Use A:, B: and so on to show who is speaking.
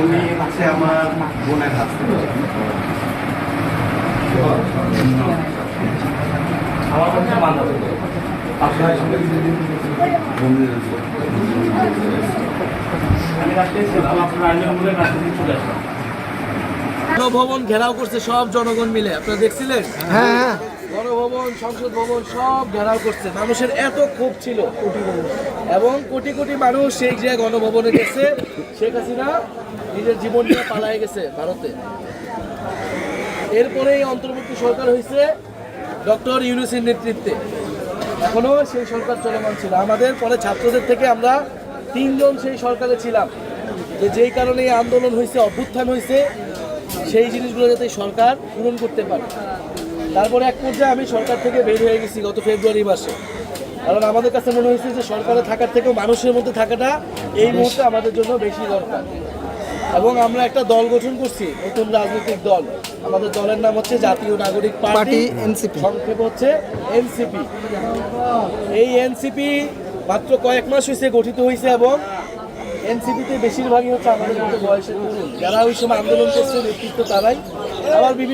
A: উনি হচ্ছে আমার বোনের হাজবেন্ড
B: আমার কাছে মান্না আপনার আমি রাস্তায় ছিলাম আপনার আইনের মূলে রাস্তায় চলে আসলাম।
C: গণভবন ঘেরাও করছে সব জনগণ মিলে। আপনারা দেখছিলেন?
D: হ্যাঁ হ্যাঁ।
C: গণভবন সংসদ ভবন সব ঘেরাও করছে। মানুষের এত ক্ষোভ ছিল। কোটি এবং কোটি কোটি মানুষ সেই যে গণভবনে গেছে শেখ হাসিনা নিজের জীবন নিয়ে পালায় গেছে ভারতে। এরপরেই অন্তর্বর্তী সরকার হয়েছে ডক্টর ইউনুসের নেতৃত্বে। এখনও সেই সরকার চলমান ছিল। আমাদের পরে ছাত্রদের থেকে আমরা তিনজন সেই সরকারে ছিলাম। যে যেই কারণে এই আন্দোলন হয়েছে অভ্যুত্থান হয়েছে সেই জিনিসগুলো যাতে সরকার পূরণ করতে পারে। তারপরে এক পর্যায়ে আমি সরকার থেকে বের হয়ে গেছি গত ফেব্রুয়ারি মাসে। কারণ আমাদের কাছে মনে হয়েছে যে সরকারে থাকার থেকেও মানুষের মধ্যে থাকাটা এই মুহূর্তে আমাদের জন্য বেশি দরকার। এবং আমরা একটা দল গঠন করছি নতুন রাজনৈতিক দল। আমাদের দলের নাম হচ্ছে জাতীয় নাগরিক পার্টি।
D: NCP
C: সংক্ষেপ হচ্ছে এনসিপি। এই এনসিপি মাত্র কয়েক মাস হয়েছে গঠিত হয়েছে এবং এনসিপিতে বেশিরভাগই হচ্ছে আমাদের মতো বয়সের যারা ওই সময় আন্দোলন করছে, নেতৃত্ব তারাই। আবার বিভিন্ন